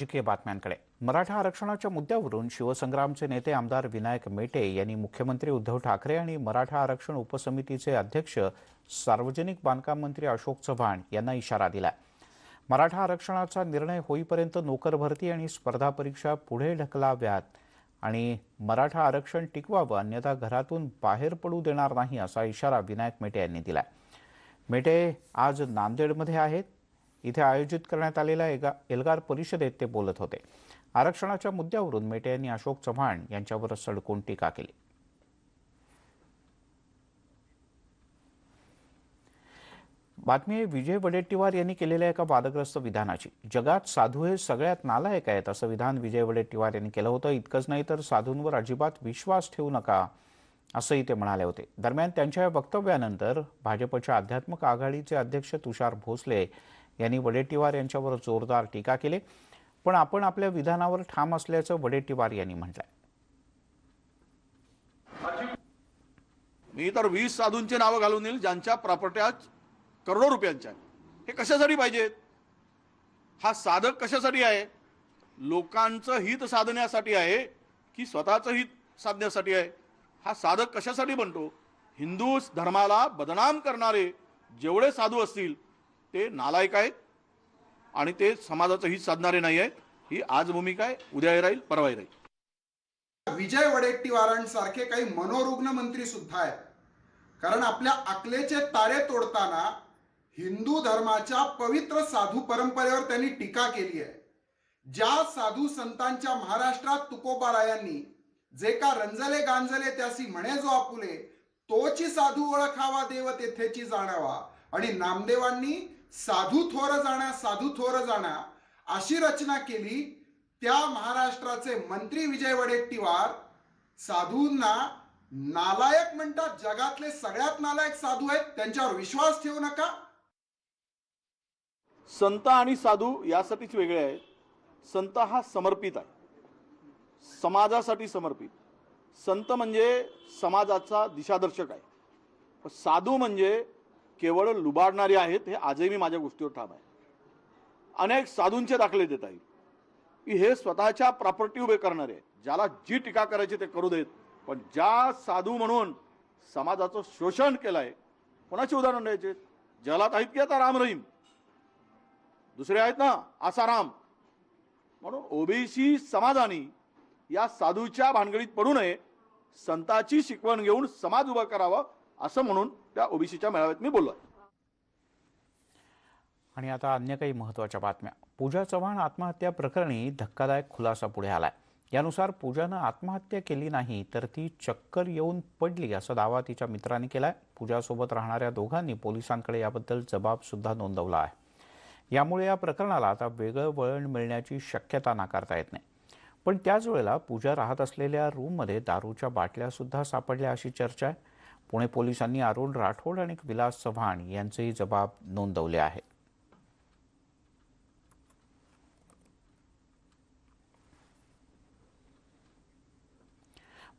राजकीय बातम्यांकडे. मराठा आरक्षणाच्या मुद्द्यावरून शिवसंग्रामचे नेते आमदार विनायक मेटे यांनी मुख्यमंत्री उद्धव ठाकरे आणि मराठा आरक्षण उपसमितीचे अध्यक्ष सार्वजनिक बांधकाम मंत्री अशोक चव्हाण यांना इशारा दिला मराठा आरक्षणाचा निर्णय होईपर्यंत नोकर भरती आणि स्पर्धा परीक्षा पुढे ढकलाव्यात आणि मराठा आरक्षण टिकवावं अन्यथा घरातून बाहेर पडू देणार नाही असा इशारा विनायक मेटे यांनी दिला मेटे आज नांदेडमध्ये आहेत. इथे आयोजित करण्यात आलेल्या एका एल्गार परिषदेत ते बोलत होते. आरक्षणाच्या मुद्द्यावरून मेटे यांनी अशोक चव्हाण यांच्यावर सडकून टीका केली. बातमी आहे विजय वडेट्टीवार यांनी केलेल्या एका वादग्रस्त विधानाची. जगात साधू हे सगळ्यात नालायक आहेत असं विधान विजय वडेट्टीवार यांनी केलं होतं. इतकंच नाही तर साधूंवर अजिबात विश्वास ठेवू नका असंही ते म्हणाले होते. दरम्यान त्यांच्या या वक्तव्यानंतर भाजपच्या आध्यात्मिक आघाडीचे अध्यक्ष तुषार भोसले यांनी वडेट्टीवार यांच्यावर जोरदार टीका केली. पण आपण आपल्या विधानावर ठाम असल्याचं वडेट्टीवार यांनी म्हटलंय. मी तर वीस साधूंचे नावं घालून येईल ज्यांच्या प्रॉपर्ट्या करोडो रुपयांच्या हे कशासाठी पाहिजेत हा साधक कशासाठी आहे? लोकांचं हित साधण्यासाठी आहे की स्वतःचं हित साधण्यासाठी आहे? हा साधक कशासाठी बनतो? हिंदू धर्माला बदनाम करणारे जेवढे साधू असतील ते नालायक आहेत आणि ते समाजाचं हित साधणारे नाही आहेत. ही आज भूमिका आहे. उद्याही राहील परवाही राहील. विजय वडेट्टीवारांसारखे काही मनोरुग्ण मंत्री सुद्धा आहेत. कारण आपल्या अकलेचे तारे तोडताना हिंदू धर्माच्या पवित्र साधू परंपरेवर त्यांनी टीका केली आहे. ज्या साधू संतांच्या महाराष्ट्रात तुकोबारायांनी जे का रंजले गांजले त्यासी म्हणे जो आपुले तोची साधू ओळखावा देव तेथेची जाणावा. आणि नामदेवांनी साधू थोर जाण्या साधू थोर जाण्या अशी रचना केली. त्या महाराष्ट्राचे मंत्री विजय वडेट्टीवार साधूंना नालायक म्हणतात. जगातले सगळ्यात नालायक साधू आहेत. त्यांच्यावर विश्वास ठेवू नका. संत आणि साधू यासाठीच वेगळे आहेत. संत हा समर्पित आहे. समाजासाठी समर्पित. संत म्हणजे समाजाचा दिशादर्शक आहे. साधू म्हणजे केवळ लुबाडणारे आहेत हे आजही मी माझ्या गोष्टीवर ठाम आहे. अनेक साधूंचे दाखले देता येईल की हे स्वतःच्या प्रॉपर्टी उभे करणारे ज्याला जी टीका करायची ते करू देत पण ज्या साधू म्हणून समाजाचं शोषण केलंय कोणाची उदाहरण द्यायचे? जलात आहेत की आता राम रहीम? दुसरे आहेत ना आसाराम म्हणून ओबीसी समाजाने या साधूच्या भानगडीत पडू नये संताची शिकवण घेऊन समाज उभा करावा असं म्हणून त्या ओबीसीच्या मेळाव्यात मी बोललो आणि आता अन्य काही महत्त्वाच्या बातम्या. पूजा चव्हाण आत्महत्या प्रकरणी धक्कादायक खुलासा पुढे आलाय. यानुसार पूजानं आत्महत्या केली नाही तर ती चक्कर येऊन पडली असा दावा तिच्या मित्रांनी केलाय. पूजासोबत राहणाऱ्या दोघांनी पोलिसांकडे याबद्दल जबाब सुद्धा नोंदवला आहे. यामुळे या प्रकरणाला आता वेगळं वळण मिळण्याची शक्यता नाकारता येत नाही. पण त्याच वेळेला पूजा राहत असलेल्या रूममध्ये दारूच्या बाटल्या सुद्धा सापडल्या अशी चर्चा आहे. पुणे पोलिसांनी अरुण राठोड आणि विलास चव्हाण यांचेही जबाब नोंदवले आहेत.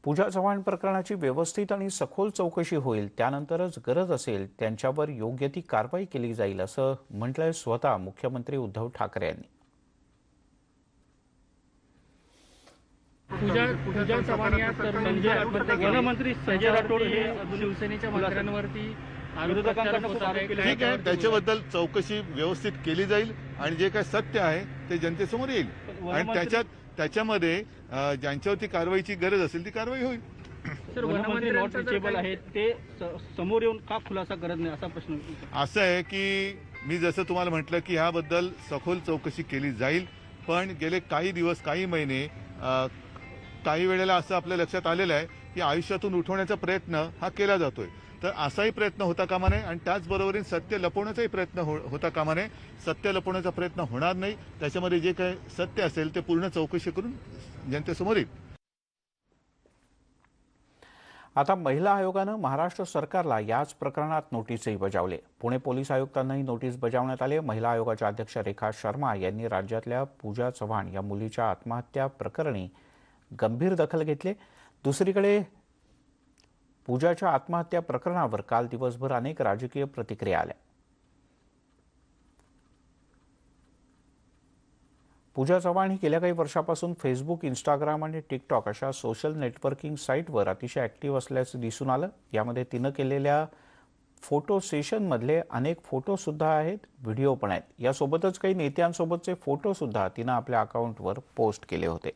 पूजा चव्हाण प्रकरणाची व्यवस्थित आणि सखोल चौकशी होईल त्यानंतरच गरज असेल त्यांच्यावर योग्य ती कारवाई केली जाईल असं म्हटलंय स्वतः मुख्यमंत्री उद्धव ठाकरे यांनी. पूजा पूजा चव्हाण या. वनमंत्री संजय राठोड हे शिवसेनेच्या मंत्र्यांवरती ठीक आहे त्याच्याबद्दल चौकशी व्यवस्थित केली जाईल आणि जे काय सत्य आहे ते जनतेसमोर येईल. आणि त्याच्यात त्याच्यामध्ये ज्यांच्यावरती कारवाईची गरज असेल ती कारवाई होईल. सर वनमंत्री नॉट रिचेबल आहेत ते समोर येऊन का खुलासा करत नाही असा प्रश्न असं आहे की मी जसं तुम्हाला म्हटलं की ह्याबद्दल सखोल चौकशी केली जाईल पण गेले काही दिवस काही महिने काही वेळेला असं आपल्या लक्षात आलेलं आहे की आयुष्यातून उठवण्याचा प्रयत्न हा केला जातोय. तर असाही प्रयत्न होता कामा नये आणि त्याचबरोबरीने सत्य लपवण्याचाही प्रयत्न हो- होता कामा नये. सत्य लपवण्याचा प्रयत्न होणार नाही. त्याच्यामध्ये जे काही सत्य असेल ते पूर्ण चौकशी करून जनतेसमोर येईल आता महिला आयोगानं महाराष्ट्र सरकारला याच प्रकरणात नोटीसही बजावले. पुणे पोलीस आयुक्तांनाही नोटीस बजावण्यात आली. महिला आयोगाच्या अध्यक्ष रेखा शर्मा यांनी राज्यातल्या पूजा चव्हाण या मुलीच्या आत्महत्या प्रकरणी गंभीर दखल घेतली. दुसरीकडे पूजाच्या आत्महत्या प्रकरणावर काल दिवसभर अनेक राजकीय प्रतिक्रिया आल्या. पूजा चव्हाण ही गेल्या काही वर्षापासून फेसबुक इंस्टाग्राम आणि टिकटॉक अशा सोशल नेटवर्किंग साईटवर अतिशय ॲक्टिव्ह असल्याचं दिसून आलं. यामध्ये तिनं केलेल्या फोटो सेशनमधले अनेक फोटोसुद्धा आहेत व्हिडिओ पण आहेत. यासोबतच काही नेत्यांसोबतचे फोटोसुद्धा तिनं आपल्या अकाउंटवर पोस्ट केले होते.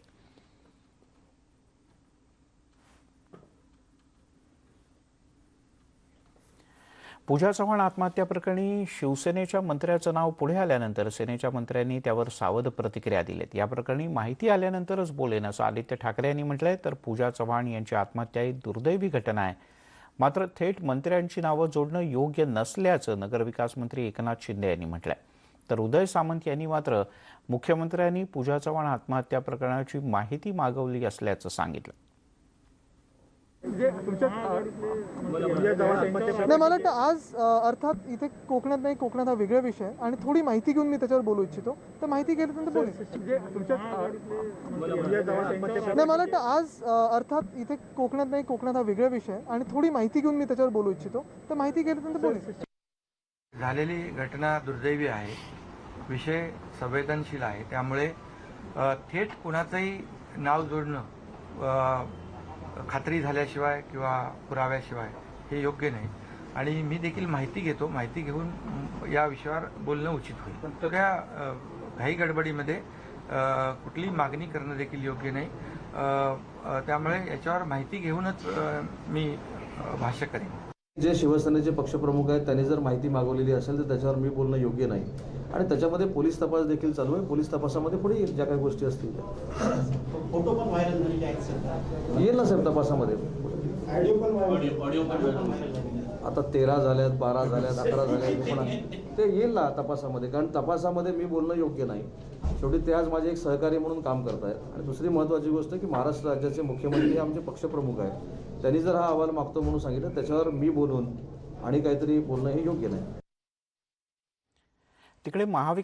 पूजा चव्हाण आत्महत्या प्रकरणी शिवसेनेच्या मंत्र्याचं नाव पुढे आल्यानंतर सेनेच्या मंत्र्यांनी त्यावर सावध प्रतिक्रिया दिल्यात या प्रकरणी माहिती आल्यानंतरच बोलेन असं आदित्य ठाकरे यांनी म्हटलंय तर पूजा चव्हाण यांची आत्महत्या ही दुर्दैवी घटना आहे. मात्र थेट मंत्र्यांची नावं जोडणं योग्य नसल्याचं नगरविकास मंत्री एकनाथ शिंदे यांनी म्हटलंय. तर उदय सामंत यांनी मात्र मुख्यमंत्र्यांनी पूजा चव्हाण आत्महत्या प्रकरणाची माहिती मागवली असल्याचं सांगितलं. नाही मला वाटतं आज अर्थात इथे कोकणात नाही कोकणात हा वेगळा विषय आहे. आणि थोडी माहिती घेऊन मी त्याच्यावर बोलू इच्छितो. तर माहिती घेतल्यानंतर बोलेन. नाही मला वाटतं आज अर्थात इथे कोकणात नाही कोकणात हा वेगळा विषय आहे. आणि थोडी माहिती घेऊन मी त्याच्यावर बोलू इच्छितो. तर माहिती घेतल्यानंतर बोलेन. झालेली घटना दुर्दैवी आहे. विषय संवेदनशील आहे. त्यामुळे थेट कुणाचंही नाव जोडणं खात्री झाल्याशिवाय किंवा पुराव्याशिवाय हे योग्य नाही. आणि मी देखील माहिती घेतो. माहिती घेऊन या विषयावर बोलणं उचित होईल. पण सगळ्या घाई गडबडीमध्ये अ, कुठलीही मागणी करणं देखील योग्य नाही. त्यामुळे याच्यावर माहिती घेऊनच मी भाष्य करेन. जे शिवसेनेचे पक्षप्रमुख आहेत त्यांनी जर माहिती मागवलेली असेल तर त्याच्यावर मी बोलणं योग्य नाही. आणि त्याच्यामध्ये पोलीस तपास देखील चालू आहे. पोलीस तपासामध्ये पुढे येईल ज्या काही गोष्टी असतील त्या. फोटो पण व्हायरल झालेले आहेत सध्या येईल ना साहेब तपासामध्ये. आता तेरा झाल्यात बारा झाल्यात अकरा झाल्यात पण ते येईल ना तपासामध्ये कारण तपासामध्ये मी बोलणं योग्य नाही. शेवटी ते आज माझे एक सहकारी म्हणून काम करत आहेत आणि दुसरी महत्त्वाची गोष्ट की महाराष्ट्र राज्याचे मुख्यमंत्री हे आमचे पक्षप्रमुख आहेत. त्यांनी जर हा अहवाल मागतो म्हणून सांगितलं त्याच्यावर मी बोलून आणि काहीतरी बोलणं हे योग्य नाही. तिकडे महाविकास